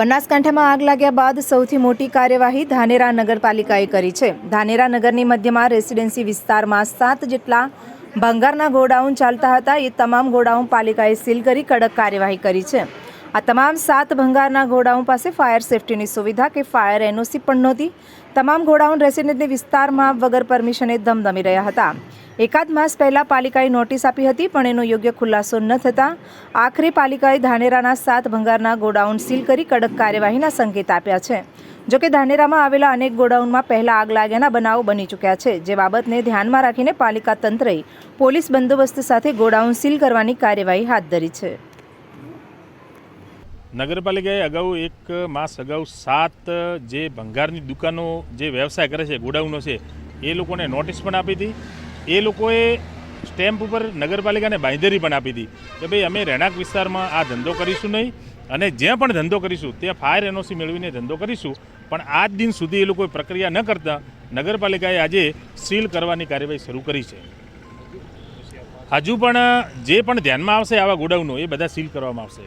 બનાસકાંઠામાં આગ લાગ્યા બાદ સૌથી મોટી કાર્યવાહી ધાનેરા નગરપાલિકાએ કરી છે. ધાનેરા નગરની મધ્યમાં રેસિડેન્સી વિસ્તારમાં સાત જેટલા ભંગારના ગોડાઉન ચાલતા હતા. એ તમામ ગોડાઉન પાલિકાએ સીલ કરી કડક કાર્યવાહી કરી છે. આ તમામ સાત ભંગારના ગોડાઉન પાસે ફાયર સેફટીની સુવિધા કે ફાયર એનઓસી પણ નહોતી. તમામ ગોડાઉન રેસિડેન્ટની વિસ્તારમાં વગર પરમિશને ધમધમી રહ્યા હતા. એકાદ માસ પહેલાં પાલિકાએ નોટિસ આપી હતી, પણ એનો યોગ્ય ખુલાસો ન થતાં આખરે પાલિકાએ ધાનેરાના સાત ભંગારના ગોડાઉન સીલ કરી કડક કાર્યવાહીના સંકેત આપ્યા છે. જોકે ધાનેરામાં આવેલા અનેક ગોડાઉનમાં પહેલા આગ લાગ્યાના બનાવો બની ચૂક્યા છે, જે બાબતને ધ્યાનમાં રાખીને પાલિકા તંત્રએ પોલીસ બંદોબસ્ત સાથે ગોડાઉન સીલ કરવાની કાર્યવાહી હાથ ધરી છે. નગરપાલિકાએ અગાઉ એક માસ અગાઉ સાત જે ભંગારની દુકાનો જે વ્યવસાય કરે છે, ગોડાઉનો છે, એ લોકોને નોટિસ પણ આપી હતી. એ લોકોએ સ્ટેમ્પ ઉપર નગરપાલિકાને બાંયધરી પણ આપી હતી કે ભાઈ, અમે રહેણાંક વિસ્તારમાં આ ધંધો કરીશું નહીં અને જ્યાં પણ ધંધો કરીશું, ત્યાં ફાયર એનઓસી મેળવીને ધંધો કરીશું. પણ આજ દિન સુધી એ લોકોએ પ્રક્રિયા ન કરતા નગરપાલિકાએ આજે સીલ કરવાની કાર્યવાહી શરૂ કરી છે. હજુ પણ જે પણ ધ્યાનમાં આવશે આવા ગોડાઉનો, એ બધા સીલ કરવામાં આવશે.